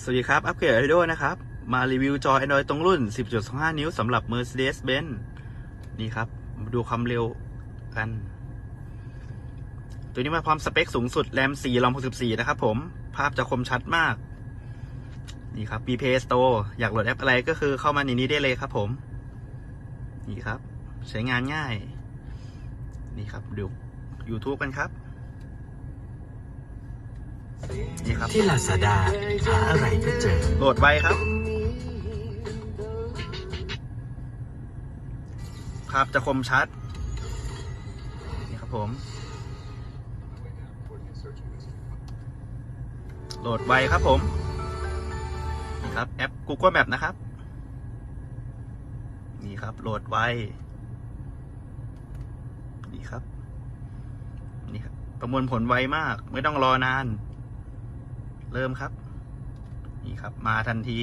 สวัสดีครับ อัปเกรด Audio นะครับ มารีวิวจอ Android ตรงรุ่น 10.25 นิ้วสำหรับ Mercedes-Benz นี่ครับมาดูความเร็วกัน ตัวนี้มาพร้อมสเปคสูงสุด แรม 4 รอม 64 นะครับผม ภาพจะคมชัดมาก นี่ครับ มี Play Store อยากโหลดแอปอะไรก็คือเข้ามาในนี้ได้เลยครับผม นี่ครับ ใช้งานง่าย นี่ครับ ดู YouTube กันครับ นี่ครับ ที่ลาซาด้าหาอะไรก็เจอ โหลดไวครับ ภาพจะคมชัด นี่ครับผม โหลดไวครับผม นี่ครับ แอป Google Map นะครับ นี่ครับ โหลดไวนี่ครับ นี่ครับ ประมวลผลไวมาก ไม่ต้องรอนาน เริ่มครับ นี่ครับ มาทันที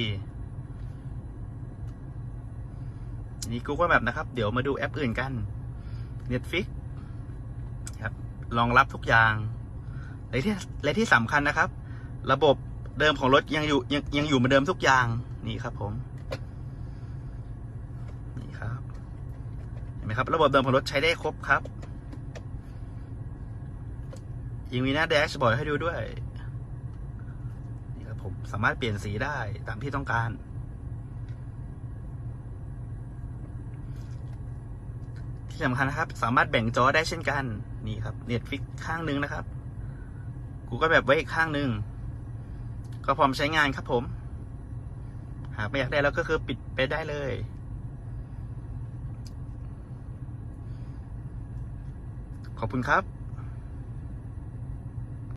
นี่ Google Map นะครับ เดี๋ยวมาดูแอปอื่นกัน Netflix ครับรองรับทุกอย่างและที่และที่สำคัญนะครับ ระบบเดิมของรถยังอยู่ยังยังอยู่เหมือนเดิมทุกอย่างนี่ครับผม นี่ครับ เห็นไหมครับ ระบบเดิมของรถใช้ได้ครบครับ ยังมีหน้าแดชบอร์ดให้ดูด้วย ผมสามารถเปลี่ยนสีได้ตามที่ต้องการ ที่สำคัญนะครับ สามารถแบ่งจอได้เช่นกัน นี่ครับ Netflix ข้างหนึ่งนะครับ กูก็แบบไว้อีกข้างหนึ่งก็พร้อมใช้งานครับผม หากไม่อยากได้แล้วก็คือปิดไปได้เลยขอบคุณครับ